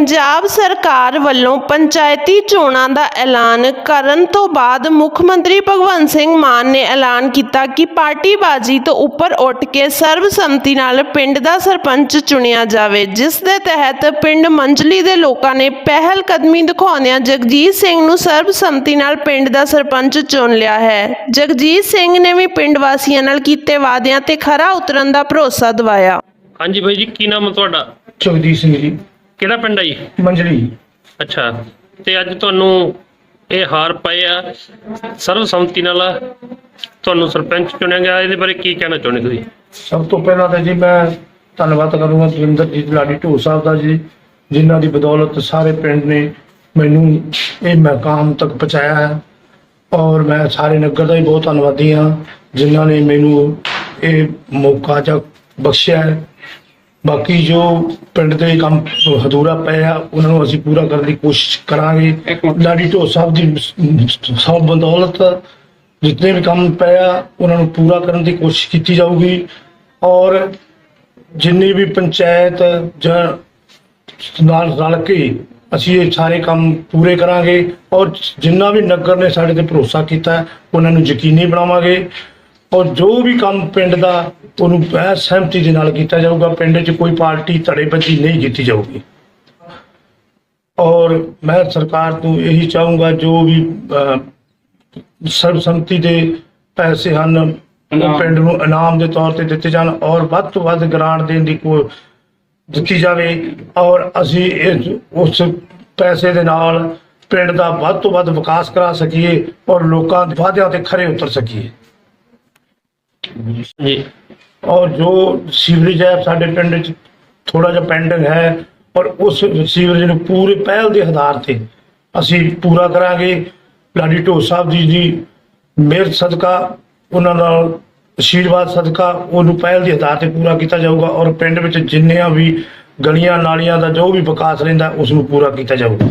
ਪੰਜਾਬ ਸਰਕਾਰ ਵੱਲੋਂ ਪੰਚਾਇਤੀ ਚੋਣਾਂ ਦਾ ਐਲਾਨ ਕਰਨ ਤੋਂ ਬਾਅਦ ਮੁੱਖ ਮੰਤਰੀ ਭਗਵੰਤ ਸਿੰਘ ਮਾਨ ਨੇ ਐਲਾਨ ਕੀਤਾ ਕਿ ਪਾਰਟੀ ਬਾਜੀ ਤੋਂ ਉੱਪਰ ਉੱਠ ਕੇ ਸਰਬਸੰਮਤੀ ਨਾਲ ਪਿੰਡ ਦਾ ਸਰਪੰਚ ਚੁਣਿਆ ਜਾਵੇ ਜਿਸ ਦੇ ਤਹਿਤ ਪਿੰਡ ਮੰਜਲੀ ਦੇ ਲੋਕਾਂ ਨੇ ਪਹਿਲ ਕਦਮੀ ਦਿਖਾਉਂਦਿਆਂ ਜਗਜੀਤ ਸਿੰਘ ਨੂੰ ਸਰਬਸੰਮਤੀ ਨਾਲ ਪਿੰਡ ਦਾ ਸਰਪੰਚ ਚੁਣ ਲਿਆ ਹੈ। ਜਗਜੀਤ ਸਿੰਘ ਨੇ ਵੀ ਪਿੰਡ ਵਾਸੀਆਂ ਨਾਲ ਕੀਤੇ ਵਾਅਦਿਆਂ ਤੇ ਖਰਾ ਉਤਰਨ ਦਾ ਭਰੋਸਾ ਦਿਵਾਇਆ। ਹਾਂਜੀ ਬਾਈ ਜੀ ਕੀ ਨਾਮ ਤੁਹਾਡਾ? ਜਗਦੀਸ਼ ਸਿੰਘ ਜੀ। ਕਿਹੜਾ ਪਿੰਡ ਹੈ ਜੀ? ਮੰਜਲੀ ਅੱਛਾ ਤੇ ਅੱਜ ਤੁਹਾਨੂੰ ਇਹ ਹਾਰ ਪਏ ਆ। ਸਰਵਸੰਮਤੀ ਨਾਲ ਤੁਹਾਨੂੰ ਸਰਪੰਚ ਚੁਣਿਆ ਗਿਆ। ਇਹਦੇ ਬਾਰੇ ਕੀ ਕਹਿਣਾ ਚਾਹੁੰਦੇ ਤੁਸੀਂ? ਸਭ ਤੋਂ ਪਹਿਲਾਂ ਤਾਂ ਜੀ ਮੈਂ ਧੰਨਵਾਦ ਕਰੂੰਗਾ ਜਵਿੰਦਰਜੀਤ ਲਾਡੀ ਢੋਲ ਸਾਹਿਬ ਦਾ ਜੀ ਜਿਨ੍ਹਾਂ ਦੀ ਬਦੌਲਤ ਸਾਰੇ ਪਿੰਡ ਨੇ ਮੈਨੂੰ ਇਹ ਮਕਾਮ ਤੱਕ ਪਹੁੰਚਾਇਆ ਹੈ। ਔਰ ਮੈਂ ਸਾਰੇ ਨਗਰ ਦਾ ਹੀ ਬਹੁਤ ਧੰਨਵਾਦੀ ਹਾਂ ਜਿਨ੍ਹਾਂ ਨੇ ਮੈਨੂੰ ਇਹ ਮੌਕਾ ਚ ਬਖਸ਼ਿਆ ਹੈ। ਬਾਕੀ ਜੋ ਪਿੰਡ ਦੇ ਕੰਮ ਪਏ ਆ ਉਹਨਾਂ ਨੂੰ ਅਸੀਂ ਪੂਰਾ ਕਰਨ ਦੀ ਕੋਸ਼ਿਸ਼ ਕਰਾਂਗੇ। ਲਾਡੀ ਢੋਲ ਸਾਹਿਬ ਦੀ ਸਭ ਬਦੌਲਤ ਜਿੰਨੇ ਵੀ ਕੰਮ ਪਏ ਆ ਉਹਨਾਂ ਨੂੰ ਪੂਰਾ ਕਰਨ ਦੀ ਕੋਸ਼ਿਸ਼ ਕੀਤੀ ਜਾਊਗੀ। ਔਰ ਜਿੰਨੀ ਵੀ ਪੰਚਾਇਤ ਜਾਂ ਨਾਲ ਰਲ ਕੇ ਅਸੀਂ ਇਹ ਸਾਰੇ ਕੰਮ ਪੂਰੇ ਕਰਾਂਗੇ। ਔਰ ਜਿੰਨਾ ਵੀ ਨਗਰ ਨੇ ਸਾਡੇ ਤੇ ਭਰੋਸਾ ਕੀਤਾ ਉਹਨਾਂ ਨੂੰ ਯਕੀਨੀ ਬਣਾਵਾਂਗੇ। ਔਰ ਜੋ ਵੀ ਕੰਮ ਪਿੰਡ ਦਾ ਉਹਨੂੰ ਐ ਸਹਿਮਤੀ ਦੇ ਨਾਲ ਕੀਤਾ ਜਾਊਗਾ ਪਿੰਡ 'ਚ ਕੋਈ ਪਾਰਟੀ ਧੜੇਬੰਦੀ ਨਹੀਂ ਕੀਤੀ ਜਾਊਗੀ। ਔਰ ਮੈਂ ਸਰਕਾਰ ਤੋਂ ਇਹੀ ਚਾਹੂੰਗਾ ਜੋ ਵੀ ਸਰਬਸੰਮਤੀ ਦੇ ਪੈਸੇ ਹਨ ਉਹ ਪਿੰਡ ਨੂੰ ਇਨਾਮ ਦੇ ਤੌਰ ਤੇ ਦਿੱਤੇ ਜਾਣ ਔਰ ਵੱਧ ਤੋਂ ਵੱਧ ਗ੍ਰਾਂਟ ਦੇਣ ਦੀ ਕੋ ਦਿੱਤੀ ਜਾਵੇ। ਔਰ ਅਸੀਂ ਇਸ ਉਸ ਪੈਸੇ ਦੇ ਨਾਲ ਪਿੰਡ ਦਾ ਵੱਧ ਤੋਂ ਵੱਧ ਵਿਕਾਸ ਕਰਾ ਸਕੀਏ ਔਰ ਲੋਕਾਂ ਦੇ ਵਾਅਦਿਆਂ ਤੇ ਖਰੇ ਉਤਰ ਸਕੀਏ। ਜੀ। ਔਰ ਜੋ ਸੀਵਰੇਜ ਹੈ ਸਾਡੇ ਪਿੰਡ ਵਿੱਚ ਥੋੜਾ ਜਿਹਾ ਪੈਂਡਿੰਗ ਹੈ ਔਰ ਉਸ ਸੀਵਰੇਜ ਨੂੰ ਪੂਰੇ ਪਹਿਲ ਦੇ ਆਧਾਰ ਤੇ ਅਸੀਂ ਪੂਰਾ ਕਰਾਂਗੇ। ਲਾਡੀ ਢੋਲ ਸਾਹਿਬ ਜੀ ਦੀ ਮਿਹਰ ਸਦਕਾ, ਉਹਨਾਂ ਨਾਲ ਆਸ਼ੀਰਵਾਦ ਸਦਕਾ, ਉਹਨੂੰ ਪਹਿਲ ਦੇ ਆਧਾਰ ਤੇ ਪੂਰਾ ਕੀਤਾ ਜਾਊਗਾ ਔਰ ਪਿੰਡ ਵਿੱਚ ਜਿੰਨੀਆਂ ਵੀ ਗਲੀਆਂ ਨਾਲੀਆਂ ਦਾ ਜੋ ਵੀ ਵਿਕਾਸ ਰਹਿੰਦਾ ਉਸ ਨੂੰ ਪੂਰਾ ਕੀਤਾ ਜਾਊਗਾ।